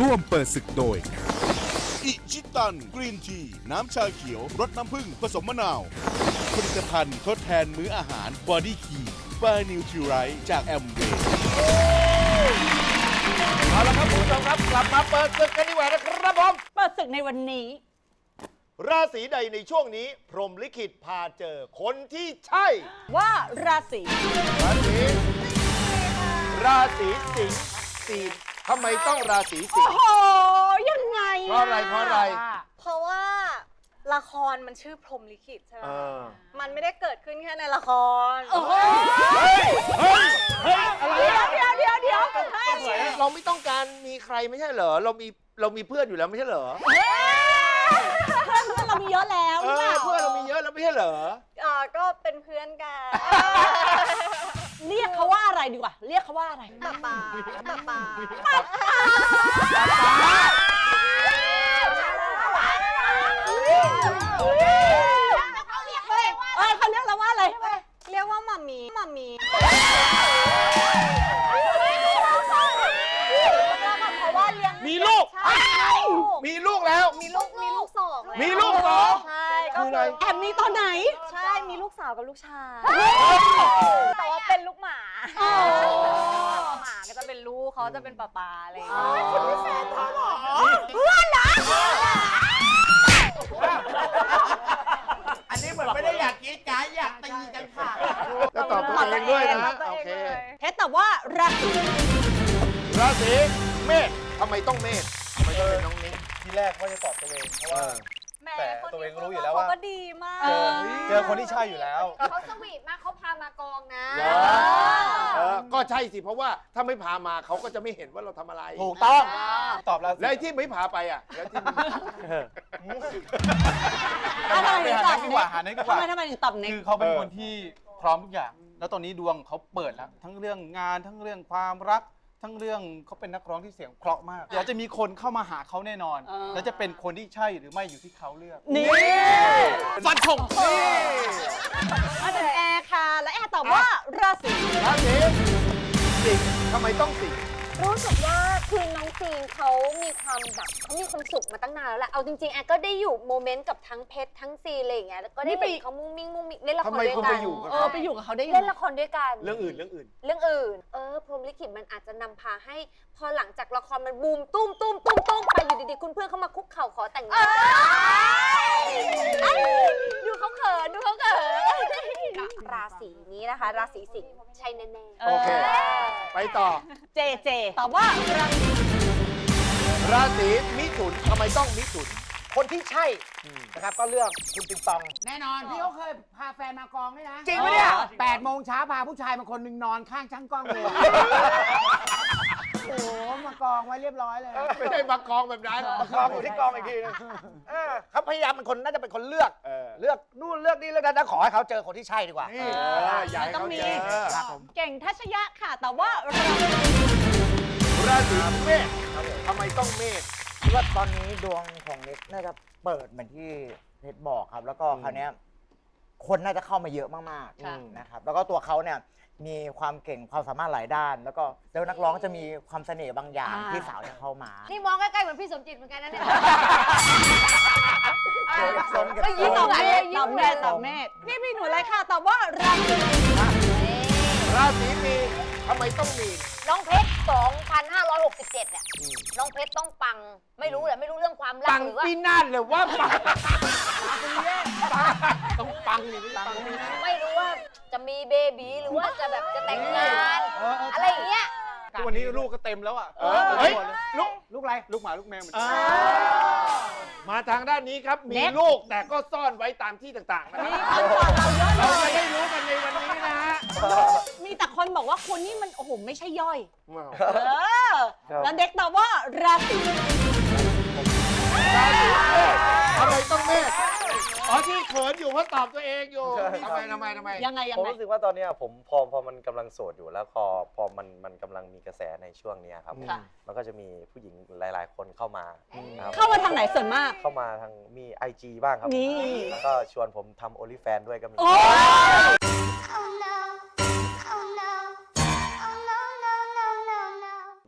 ร่วมเปิดศึกโดย อิชิตัน กรีนที น้ำชาเขียวรสน้ำผึ้งผสมมะนาว ผลิตภัณฑ์ทดแทนมื้ออาหาร บอดี้คีบานิวทริไรจากแอมเวย์ เอาละครับคุณผู้ชมครับกลับมาเปิดศึกกันดีกว่านะครับผมเปิดศึกในวันนี้ ราศีใดในช่วงนี้ พรหมลิขิตพาเจอคนที่ใช่ ว่าราศีราศีราศีสิงห์สิงห์ ทำไมต้องราศีสิโอ้งห์ โห ยังไงเพราะอะไรเพราะอะไร เพราะว่าละครมันชื่อพรหมลิขิตใช่ไหมเออมันไม่ได้เกิดขึ้นแค่ในละครโอ้โหเฮ้ยเฮ้ยเฮ้ยอะไรเดี๋ยวอะเดี๋ยวเดี๋ยวเดี๋ยวเราไม่ต้องการมีใครไม่ใช่เหรอ เรามีเรามีเพื่อนอยู่แล้วไม่ใช่เหรอเพื่อนเพื่อนเรามีเยอะแล้วเอหรือเปอล่าเพื่อนเรามีเยอะแล้วไม่ใช่เหรอ เอ่อก็เป็นเพื่อนกัน เรียกเขาว่าอะไรดีกว่า เรียกเขาว่าอะไรป้าป้าป้าป้าเออเขาเรียกเราว่าอะไร เรียกว่าหมามีหมามี ช่ก็คืออะไรแอบมีตอนไหน ใช่ มีลูกสาวกับลูกชาย แต่ว่าเป็นลูกหมาหมาก็จะเป็นลูกเขาจะเป็นป้าป้าอะไรอย่างเงี้ยคนนี้แฟนเธอเหรออันนี้เหมือนไม่ได้อยากกรีดกรารอยากตีกันค่ะ จะตอบตัวเองด้วยนะโอเคเพชรตอบว่าราศีราศีเมษทำไมต้องเมษทำไมต้องเป็นน้องนิ้งทีแรกว่าจะตอบตัวเอง เพราะว่า แหม่แต่คนตัวเอนี้งรู้อยู่แล้วว่า เขาก็ดีมากเออเจอคนที่ใช่อยู่แล้ว เขาสวีทมากเขาพามากองนะเออก็ใช่สิเพราะว่าถ้าไม่พามาเขาก็จะไม่เห็นว่าเราทำอะไร ถูกต้องตอบราศีแล้วไอ้ที่ไม่พาไปอะแล้วที่ทำไมถึงตอบดีกว่าหาเน็กดีกว่าทำไมทำไมถึงตอบเน็ก คือเขาเป็นคนที่พร้อมทุกอย่าง แล้วตอนนี้ดวงเขาเปิดแล้ว ทั้งเรื่องงานทั้งเรื่องความรัก ทั้งเรื่องเขาเป็นนักร้องที่เสียงเพราะมากเดี๋ยวจะมีคนเข้ามาหาเขาแน่นอนเออแล้วจะเป็นคนที่ใช่หรือไม่อยู่ที่เขาเลือก นี่ฟันธงมาถึงแอร์ค่ะ และแอร์ตอบว่าราศีราศีสิงห์ทำไมต้องสิงห์ รู้สึกว่าคือน้องซีนเขามีความแบบเขามีความสุขมาตั้งนานแล้วแหละเอาจริงๆแอนก็ได้อยู่โมเมนต์กับทั้งเพชรทั้งซีนอะไรอย่างเงี้ยแล้วก็ได้เห็นเขามุ้งมิ้งมุ้งมิ้งเล่นละคทำรไมด้วยคุณกัไปนอยู่กับเออไปอยู่กับเขาได้ยังเล่นไงละครด้วยกัน เรื่องอื่นเรื่องอื่น เรื่องอื่น เออ พรหมลิขิตมันอาจจะนำพาให้ พอหลังจากละครมันบูมตุ้มตุ้มตุ้มตุ้มไปอยู่ดีๆ คุณเพื่อนเขามาคุกเข่าขอแต่งงานดูเขาเขินดูเขาเขินราศีนี้นะคะ ราศีสิงห์ใช่แน่ๆเอโอเค ไปต่อ เจเจตอบว่าราศีราศีมิถุนทำไมต้องมิถุน คนที่ใช่นะครับก็เลือกคุณปิงปอง แน่นอน พี่เขาเคยพาแฟนมากองด้วยนะจริงปะเนี่ย แปดโมงเช้าพาผู้ชายมาคนหนึ่งนอนข้างช่างกล้องเลย โอ้โหมากองไว้เรียบร้อยเลยไม่ได้มากองแบบนั้นกองอยู่ที่กองอีกทีนึงเออเขาพยายามเป็นคนน่าจะเป็นคนเลือกเออเลือกนู่นเลือกนี่เลือกนั้นแล้วขอให้เขาเจอคนที่ใช่ดีกว่า นี่เอออย่าให้เขาเจอครับผม เก่งทัชยะค่ะ แต่ว่าราศีราศีเมษทำไมต้องเมษ คิดว่าตอนนี้ดวงของเน็กน่าจะเปิดเหมือนที่เพชรบอกครับ แล้วก็อืมคราวเนี้ยคนน่าจะเข้ามาเยอะมากค่ะ ๆนะครับ แล้วก็ตัวเขาเนี่ย มีความเก่งความสามารถหลายด้าน แล้วก็แล้วนักร้องจะมีความเสน่ห์บางอย่างที่สาวจะเข้ามานี่มองใกล้ๆเหมือนพี่สมจิตเหมือนกันนะเนี่ยเก็บทรงเก็บเอ้ยทยิ้รมงออกมาเลยตอบเมธตอบเมธนี่พี่หนูเลยค่ะตอบว่าราศีราศีมีน ทำไมต้องมีนน้องเพชร 2,567 เนี่ย น้องเพชรต้องปัง ไม่รู้แหละไม่รู้เรื่องความรัปักงหรือว่าปีนาศหรือว่าปังต้องปังนี่ปังปีนาศ ไม่รู้ว่าจะมีเบบีหรือว่าจะแบบจะแต่งงานอะไรอย่างเงี้ย ทุกวันนี้ลูกก็เต็มแล้วอะเออเฮ้ย ลูกลูกอะไร ลูกหมาลูกแมวเหมือนอ่ากันมาทางด้านนี้ครับ มีเน็ตลูกแต่ก็ซ่อนไว้ตามที่ต่างๆนะครับคนก่อนเราเยอะเลเราจะยได้รู้กันในวันนี้นะฮะมีแต่ คนบอกว่าคุณนี่มันโอ้โหไม่ใช่ย่อย ว้าวเออ แล้วเด็กตอบว่าราศีราศีเมษทำไมต้องเมษอ๋อที่เขินอยู่เพราะตอบตัวเองอยู่ทำไมทำไมทำไม ยังไงยังผมไงรู้สึกว่าตอนเนี้ยผมพอพอมันกำลังโสดอยู่แล้วพอพอมันมันกำลังมีกระแสในช่วงเนี้ยครับค่ะ มันก็จะมีผู้หญิงหลาย ๆ คนเข้ามานะครับเข้ามาทางไหนส่วนมาก เข้ามาทางมี IG บ้างครับนี่ แล้วก็ชวนผมทำโอลิแฟนด้วยก็มี โอ้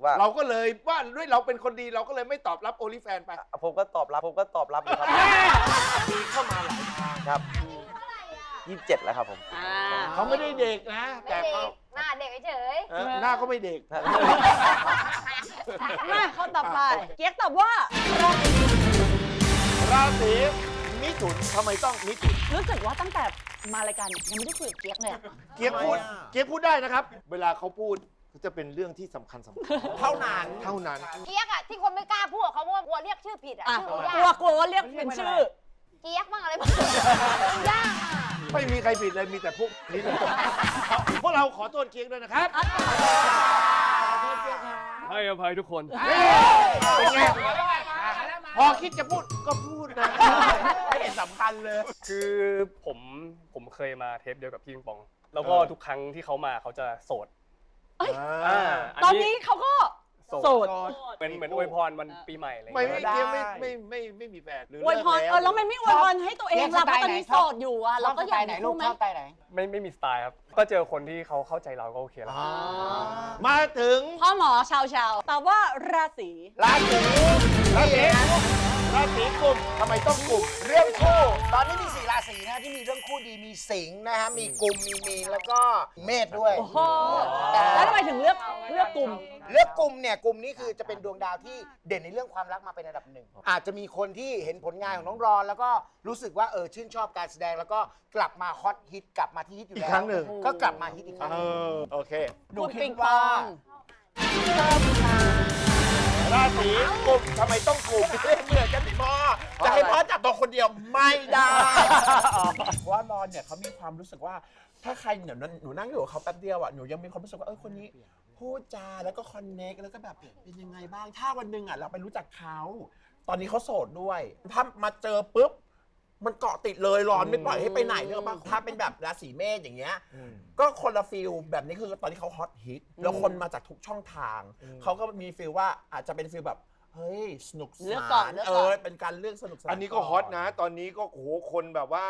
ว่าเราก็เลยว่าด้วยเราเป็นคนดีเราก็เลยไม่ตอบรับโอลิแฟนไป ผมก็ตอบรับผมก็ตอบรับเลยครับมีเข้ามาหลายทางครับยี่สิบเจ็ดแล้วครับผม อ่าเขาไม่ได้เด็กนะไม่แต่เด็เขากหน้าเด็กเฉยเออหน้าก็ไม่เด็ก มาเขาตอบไป เกียกตอบว่า ราศีมิถุนทำไมต้องมิถุนรู้สึกว่าตั้งแต่มารายการเนี่ยยังไม่ได้คุยกับเกียกเลยอะ เกียกพูดเกียกพูดได้นะครับ เวลาเขาพูด จะเป็นเรื่องที่สำคัญสำคัญเท่านั้น เท่านั้นๆเกียกอะที่คนไม่กล้าพูดกับเขาเพราะว่ากลัวเรียกชื่อผิดอะอะชื่อกลัวยากกลัวว่าเรียกเป็นชื่อ เกียกบ้างอะไรบ้างยากอะไม่มีใครผิดเลยมีแต่พวกนี้เลยพวกเราขอโทษเกียกด้วยนะครับให้อภัยทุกคน เป็นไงพอคิดจะพูดก็พูดนะไม่เห็นสำคัญเลย คือผมผมเคยมาเทปเดียวกับพี่ปิงปอง แล้วก็เออทุกครั้งที่เขามาเขาจะโสดเอ้ยอ่าตอนนี้เขาก็โสด เป็นเหมือนอวยพรวันปีใหม่อะไรอย่างไม่เงี้ย ไม่เกียกไม่ไม่ไม่ไม่มีแฟนหรืออวยพรเลิกเออแล้วมันไม่อวยพรให้ตัวเองล่ะเพราะตอนนี้โสดอยู่อะชเราอบก็สอไตยากล์ไหนมีลูคู่กไหมชอบสไตล์ไหน ไม่ไม่มีสไตล์ครับ ก็เจอคนที่เขาเข้าใจเราก็โอเคแล้วอ่ามาถึงพ่อหมอชาวชาวๆตอบว่าราศีราศีราศี ราศีกลุ่มทำไมต้องกลุ่ม เรื่องคู่ ตอนนี้มีสี่ราศีนะที่มีเรื่องคู่ดีมีสิงห์นะฮะมีกุมมีมีนแล้วก็เมษด้วย โอ้โหแล้วทำไมถึงเลือกเลือกกลุ่ม เลือกกลุ่มเนี่ยกลุ่มนี้คือจะเป็นดวงดาวที่เด่นในเรื่องความรักมาเป็นอันดับหนึ่ง อาจจะมีคนที่เห็นผลงานของน้องรอน แล้วก็รู้สึกว่าเออชื่นชอบการแสดงแล้วก็กลับมาฮอตฮิตกลับมาที่ฮิตอยู่อีกแล้วครั้งหนึ่ง ก็กลับมาฮิตอีกครั้งเอหนึ่งอโอเค หนูคุณคิปิดงปว่าอง ราศีกลุ่มทำไมต้องกลุ่มเหมือนกันพ่อจะให้พ่อจับตัวคนเดียวไม่ได้เพราะว่ารอนเนี่ยเขามีความรู้สึกว่า ถ้าใครเนี่ยหนูนั่งอยู่กับเขาแป๊บเดียวอะหนูยังมีความรู้สึกว่าเออคนนี้พูดจาแล้วก็คอนเน็กแล้วก็แบบเป็นยังไงบ้างถ้าวันหนึ่งอะเราไปรู้จักเขาตอนนี้เขาโสดด้วย ถ้ามาเจอปุ๊บ มันเกาะติดเลยรอนไม่ปล่อยให้ไปไหนเนกอะปะถ้าเป็นแบบราศีเมษอย่างเงี้ย ก็คนละฟิลแบบนี้คือตอนที่เขาฮอตฮิตแล้วคนมาจากทุกช่องทาง เขาก็มีฟิลว่าอาจจะเป็นฟิลแบบเฮ้ยสนุกสเลือกนาก่อนนเลือกเอก่อนอเป็นการเลือกสนุกสนานอันนี้ก็ฮอตนะ ตอนนี้ก็โอ้โหคนแบบว่า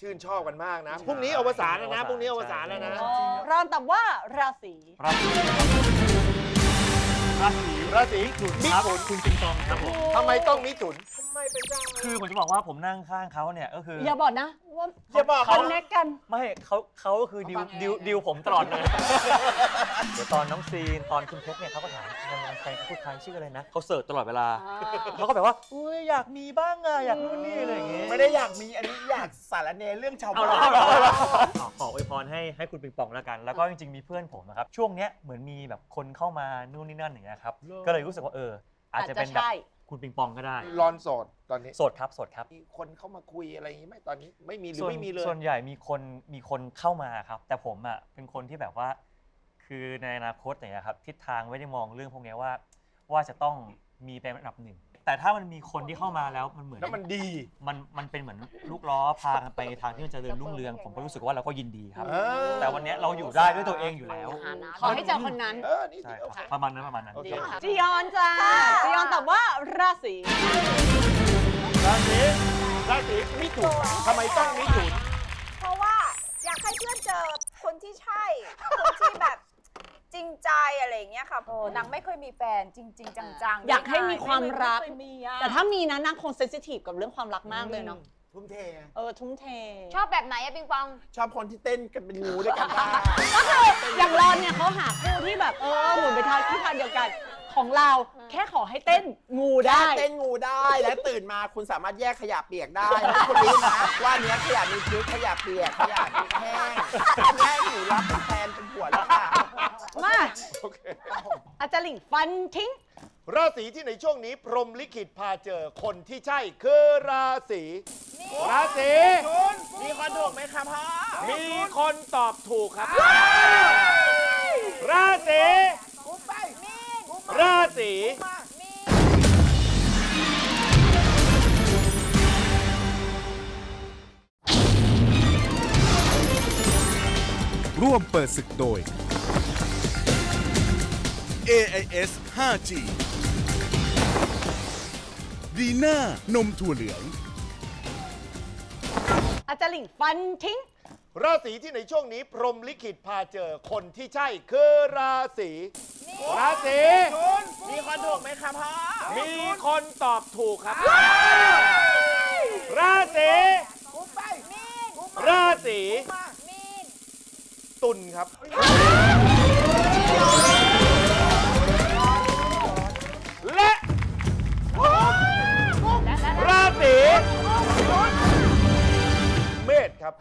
ชื่นชอบกันมากนะ พรุ่งนี้อวสานแล้วนะ พรุ่งนี้อวสานแล้วนะรอนตอบว่าราศีราศีราศีมิถุนคุณปิงปองครับผมทำไมต้องมิถุนคือผมจะบอกว่าผมนั่งข้างเขาเนี่ยก็คืออย่าบอกนะว่าอย่าบอกเขาเขาเน็กกัน ไม่เขาเขาก็คือดิวดิวดิวผมตลอดเลยเดี๋ยวตอนน้องซีนตอนคุณเพชรเนี่ยเขาก็ถามแฟนเขาพูดไทยชื่ออะไรนะเขาเสิร์ชตลอดเวลาเขาก็แบบว่าอุ้ยอยากมีบ้างอะอยากนู่นนี่อะไรอย่างเงี้ยไม่ได้อยากมีอันนี้อยากสารเนเรื่องชาวเอาบ้าละนเอาละขอขออวยพร ให้ให้คุณปิงปองแล้วกัน แล้วก็จริงๆมีเพื่อนผมนะครับช่วงเนี้ยเหมือนมีแบบคนเข้ามานู่นนี่นั่นอย่างเงี้ยครับก็เลยรู้สึกว่าเออ อาจจะเป็นแบบอาจจะใช่คุณปิงปองก็ได้รอนโสดตอนนี้ โสดครับโสดครับมีคนเข้ามาคุยอะไรอย่างนี้ไหมตอนนี้ไม่มีหรือส่วนไม่มีเลย ส่วนใหญ่มีคนมีคนเข้ามาครับ แต่ผมอะเป็นคนที่แบบว่า คือในอนาคตอย่างเงี้ยครับทิศทางไม่ได้มองเรื่องพวกเนี้ยว่า ว่าจะต้องมีเป็นอันดับหนึ่ง แต่ถ้ามันมีคนที่เข้ามาแล้วมันเหมือนแล้วมันดี มันมันเป็นเหมือนลูกล้อพากันไปทางที่มันเจริญรุ่งเรืองผมก็รู้สึกว่าเราก็ยินดีครับ เออ แต่วันเนี้ยเราอยู่ได้ด้วยตัวเองอยู่แล้วขอให้เจอคนนั้นเออนี่ ใช่ดีโอคเครับประมาณนั้นประมาณนั้น โอเค จียอนจ้าจียอนตอบว่าราศีราศีราศีมิถุนทำไมต้องมิถุน เพราะว่าอยากให้เพื่อนเจอคนที่ใช่ คนที่แบบ จริงใจอะไรอย่างเงี้ยค่ะโอ้นางไม่เคยมีแฟนจริง ๆ จังๆอยากให้มีความรัก ไเคยมีอะแต่ถ้ามีนะนางคงเซนซิทีฟกับเรื่องความรักมากเลยเนาะ ทุ่มเทเออ ทุ่มเท ชอบแบบไหนอะปิงปอง ชอบคนที่เต้นกันเป็นงูด้วยกันได้ก็คืออย่างรอนเนี่ยเขาหาคู่ที่แบบเออหมุนไปทางที่ทางเดียวกัน ของเราแค่ขอให้เต้นงูได้ เต้นงูได้และตื่นมาคุณสามารถแยกขยะเปียกได้แล้วคุณรู้นะว่าอันเนี้ยขยะมีพิษขยะเปียกขยะมีแห้งอันนี้หนูรับเป็นแฟนเป็นผัวแล้วค่ะ มา โอเคอาจารย์หลิงฟันทิ้ง ราศีที่ในช่วงนี้ พรหมลิขิตพาเจอคนที่ใช่คือราศีราศีมีคนถูกไหมคะพ่อมีคนตอบถูกครับ ราศีราศีร่วมเปิดศึกโดย AIS 5G ดีน่านมถั่วเหลือง อาจารย์หลิงฟันทิ้ง ราศีที่ในช่วงนี้ พรหมลิขิตพาเจอคนที่ใช่คือราศีมราศีมีคนถูกไหมครับพ่อ มีคนตอบถูกครับ ราศีราศีตุลครับ ศีเมษครับ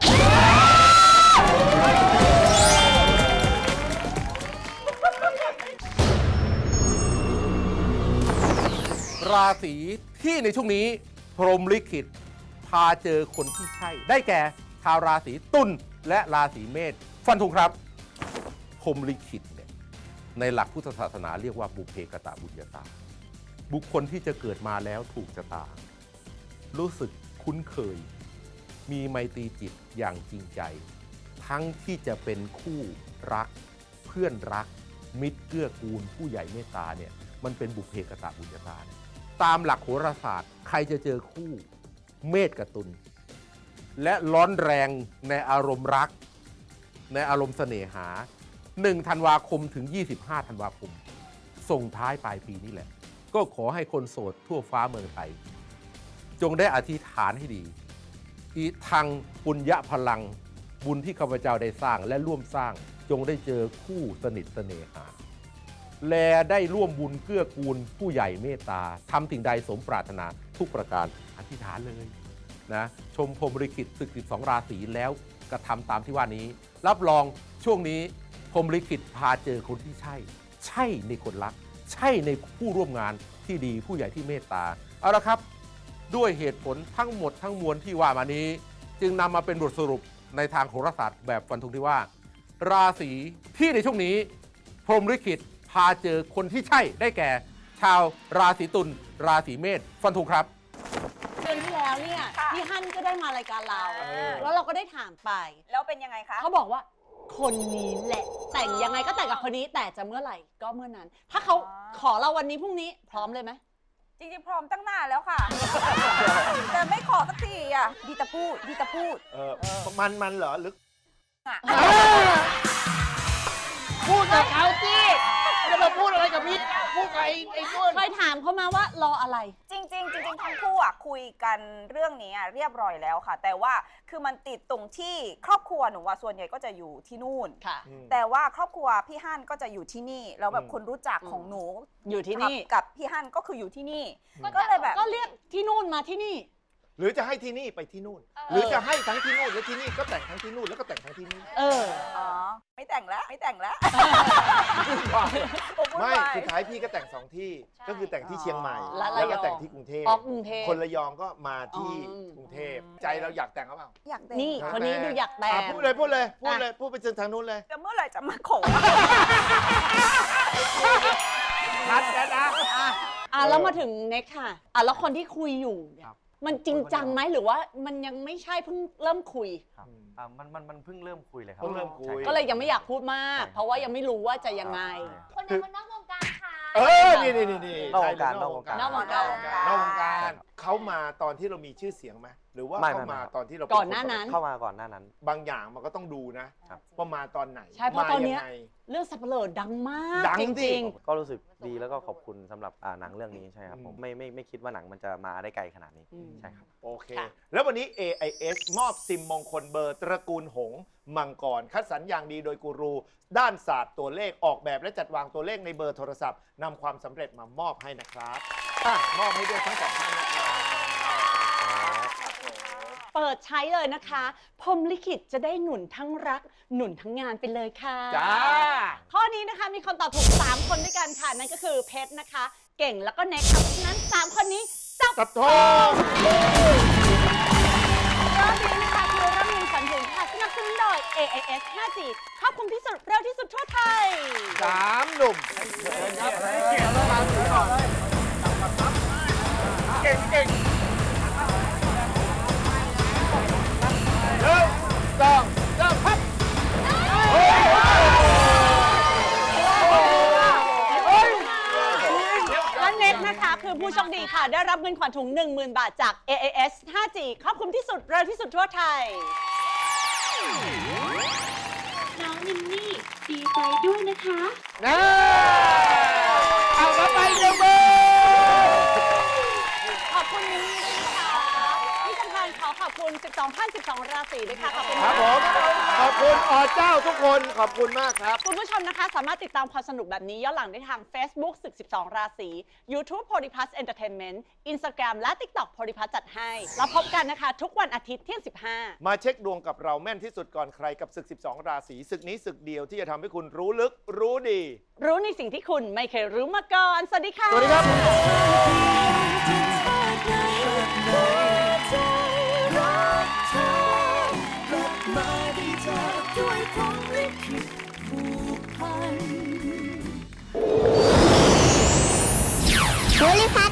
ราศีที่ในช่วงนี้พรหมลิขิต พาเจอคนที่ใช่ ได้แก่ชาวราศีตุลและราศีเมษฟันธงครับพรหมลิขิตเนี่ยในหลักพุทธศาสนาเรียกว่าบุพเพกตะบุญญาตา บุคคลที่จะเกิดมาแล้วถูกชะตา รู้สึกคุ้นเคย มีไมตรีจิตอย่างจริงใจ ทั้งที่จะเป็นคู่รัก เพื่อนรัก มิตรเกื้อกูล ผู้ใหญ่เมตตาเนี่ยมันเป็นบุพเพกตะบุญญาตาตามหลักโหราศาสตร์ ใครจะเจอคู่เมษกับตุลและร้อนแรงในอารมณ์รัก ในอารมณ์เสน่หา1ธันวาคมถึง 25ธันวาคม ส่งท้ายปลายปีนี่แหละ ก็ขอให้คนโสดทั่วฟ้าเมืองไทย จงได้อธิษฐานให้ดีอีทางปุญญพลังบุญที่ข้าพเจ้าได้สร้างและร่วมสร้างจงได้เจอคู่สนิทเสน่หา แลได้ร่วมบุญเกื้อกูลผู้ใหญ่เมตตาทำสิ่งใดสมปรารถนาทุกประการอธิษฐานเลยนะชมพรมลิขิตศึกสิบสองราศีแล้วกระทำตามที่ว่านี้ รับรองช่วงนี้พรมลิขิตพาเจอคนที่ใช่ ใช่ในคนรัก ใช่ในผู้ร่วมงานที่ดีผู้ใหญ่ที่เมตตาเอาละครับ ด้วยเหตุผลทั้งหมดทั้งมวลที่ว่ามานี้ จึงนำมาเป็นบทสรุปในทางโหราศาสตร์แบบฟันธงที่ว่า ราศีที่ในช่วงนี้ พรหมลิขิตพาเจอคนที่ใช่ได้แก่ ชาวราศีตุลราศีเมษฟันธงครับ เดือนที่แล้วเนี่ยพี่ฮั่นก็ได้มารายการเราแล้วเราก็ได้ถามไป แล้วเป็นยังไงคะ เขาบอกว่าคนนี้แหละ แต่งยังไงก็แต่งกับคนนี้แต่จะเมื่อไหร่ก็เมื่อนั้น ถ้าเขาขอเราวันนี้พรุ่งนี้พร้อมเลยไหม จริงๆพร้อมตั้งนานแล้วค่ะ แต่ไม่ขอสักทีอะ ดีแต่พูด ดีแต่พูดเออมันมันเหรอลึก อะ พูดกับเขาสิ จะมาพูดอะไรกับพี่ พูดกับไอ้ไอ้นุ่นเคยถามเขามาว่ารออะไร จริงๆจริงๆทั้งคู่อะคุยกันเรื่องนี้อะเรียบร้อยแล้วค่ะ แต่ว่าคือมันติดตรงที่ครอบครัวหนูว่าส่วนใหญ่ก็จะอยู่ที่นู่น ค่ะแต่ว่าครอบครัวพี่ฮั่นก็จะอยู่ที่นี่แล้วแบบอืม คนรู้จักของหนูอยู่ที่นี่กับกับพี่ฮั่นก็คืออยู่ที่นี่ ก็เลยแบบ ก็เรียกที่นู่นมาที่นี่ หรือจะให้ที่นี่ไปที่นู่น หรือจะให้ทั้งที่นู่นและที่นี่ก็แต่งทั้งที่นู่นแล้วก็แต่งทั้งที่นี่เออ อ๋อ ไม่แต่งแล้วไม่แต่งแล้วไม่สุดท้ายพี่ก็แต่งสองที่ก็คือแต่งที่เชียงใหม่และระแล้วยก็องแต่งที่กรุงเทพออกกรุงเทพ คนระยองก็มาที่อ๋อ กรุงเทพใจเราอยากแต่งหรือเปล่าอยากแต่งนี่คนนี้ดูอยากแต่ง อะพูดเลยพูดเลยพูดเลยพูดไปจนทางนู้นเลยแต่เมื่อไหร่จะมาขอ ชัดแล้วนะ อะแล้วมาถึงเน็กค่ะ อะแล้วคนที่คุยอยู่เนี่ย มันจริงจังไหมหรือว่ามันยังไม่ใช่เพิ่งเริ่มคุย ครับอ่ามันมันมันเพิ่งเริ่มคุยเลยครับเพิ่งเริ่มคุย ใช่ก็เลยยังไม่อยากพูดมากเพราะว่ายังไม่รู้ว่าจะยังไง คนนี้คนนอกวงการค่ะ เออ นี่นี่นี่นี่นอกวงการใช่นอกวงการ นอกวงการ นอกวงการ เขามาตอนที่เรามีชื่อเสียงไหมหรือว่าไม่เขาไม่มาไม่ตอนที่เราก่อนหน้านั้น เข้ามาก่อนหน้านั้น บางอย่างมันก็ต้องดูนะครับว่ามาตอนไหนใช่เพราะมาตอนเนี้ย ยังไง เรื่องสับเปลือดังมากดังจดิริง ก็รู้สึกดีแล้วก็ขอบคุณสำหรับอ่าหนังเรื่องนี้ใช่ครับผมไม่ไม่ไม่คิดว่าหนังมันจะมาได้ไกลขนาดนี้อืม ใช่ครับ โอเค ค่ะ แล้ววันนี้ AIS มอบซิมมงคลเบอร์ตระกูลหงส์มังกร คัดสรรอย่างดีโดยกูรู ด้านศาสตร์ตัวเลขออกแบบและจัดวางตัวเลขในเบอร์โทรศัพท์นำความสำเร็จมามอบให้นะครับอะมอบให้ด้วยทั้งสองท่านนะครับๆ เปิดใช้เลยนะคะ พรหมลิขิตจะได้หนุนทั้งรัก หนุนทั้งงานไปเลยค่ะ จ้า ข้อนี้นะคะมีคนตอบถูก 3 คนด้วยกันค่ะ นั่นก็คือเพชรนะคะ เก่งแล้วก็เน็กค่ะเพราะฉะนั้น 3 คนนี้จับ กับทอง 5G ครอบคลุมที่สุดเร็วที่สุดทั่วไทย น้องมินนี่ดีใจด้วยนะคะ นะเอาแล้วไปเร็วเบอขอบคุณมินนี่ คุณ 12ท่าน12 ราศีด้วยค่ะขอบคุณครับผม ขอบคุณอเจ้าทุกคน ขอบคุณมากครับ คุณผู้ชมนะคะ สามารถติดตามความสนุกแบบนี้ย้อนหลังได้ทาง Facebook ศึก 12 ราศี YouTube p o l y p l u s Entertainment Instagram และ TikTok p o l y p l u s จัดให้ แล้วพบกันนะคะ ทุกวันอาทิตย์เที่ยง 15 มาเช็คดวงกับเราแม่นที่สุดก่อนใครกับศึก 12 ราศีศึกนี้ศึกเดียวที่จะทำให้คุณรู้ลึกรู้ดี รู้ในสิ่งที่คุณไม่เคยรู้มาก่อน สวัสดีค่ะ สวัสดีครับ โพลิพัท